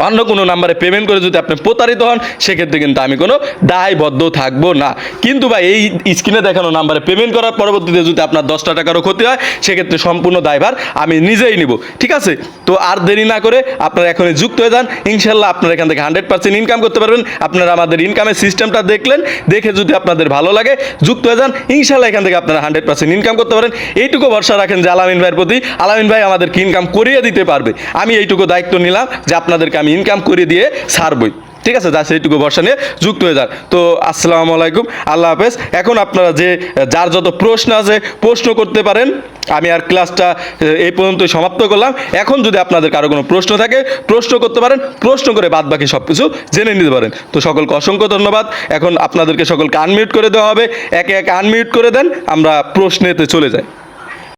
অন্য কোনো নাম্বারে পেমেন্ট করে যদি আপনি প্রতারিত হন, সেক্ষেত্রে কিন্তু আমি কোনো দায়বদ্ধ থাকব না। কিন্তু ভাই, এই স্ক্রিনে দেখানো নাম্বারে পেমেন্ট করার পরবর্তীতে যদি আপনার দশটা টাকারও ক্ষতি হয়, সেক্ষেত্রে সম্পূর্ণ দায়ভার আমি নিজেই নিব। ঠিক আছে? তো আর দেরি না করে আপনারা এখনই যুক্ত হয়ে যান। ইনশাল্লাহ আপনারা এখান থেকে হান্ড্রেড পার্সেন্ট ইনকাম করতে পারবেন। আপনারা আমাদের ইনকামের সিস্টেমটা দেখলেন, দেখে যদি আপনাদের ভালো লাগে, যুক্ত হয়ে যান। ইনশাল্লাহ এখান থেকে আপনারা হান্ড্রেড পার্সেন্ট ইনকাম করতে পারেন। এইটুকু ভরসা রাখেন যে আলামিন ভাইয়ের প্রতি। আলামিন ভাই আমাদেরকে ইনকাম করিয়ে দিতে পারবে। আমি এইটুকু দায়িত্ব নিলাম যে আপনাদেরকে আমি ইনকাম করে দিয়ে ছাড়বই ঠিক আছে? যা সেইটুকু ভরসা নিয়ে যুক্ত হয়ে যান। তো আসসালামু আলাইকুম। আল্লাহ হাফেজ। এখন আপনারা যে, যার যত প্রশ্ন আছে, প্রশ্ন করতে পারেন। আমি আর ক্লাসটা এই পর্যন্তই সমাপ্ত করলাম। এখন যদি আপনাদের কারও কোনো প্রশ্ন থাকে, প্রশ্ন করতে পারেন। প্রশ্ন করে বাদ বাকি সব কিছু জেনে নিতে পারেন। তো সকলকে অসংখ্য ধন্যবাদ। এখন আপনাদেরকে সকলকে আনমিউট করে দেওয়া হবে। একে একে আনমিউট করে দেন। আমরা প্রশ্নেতে চলে যাই।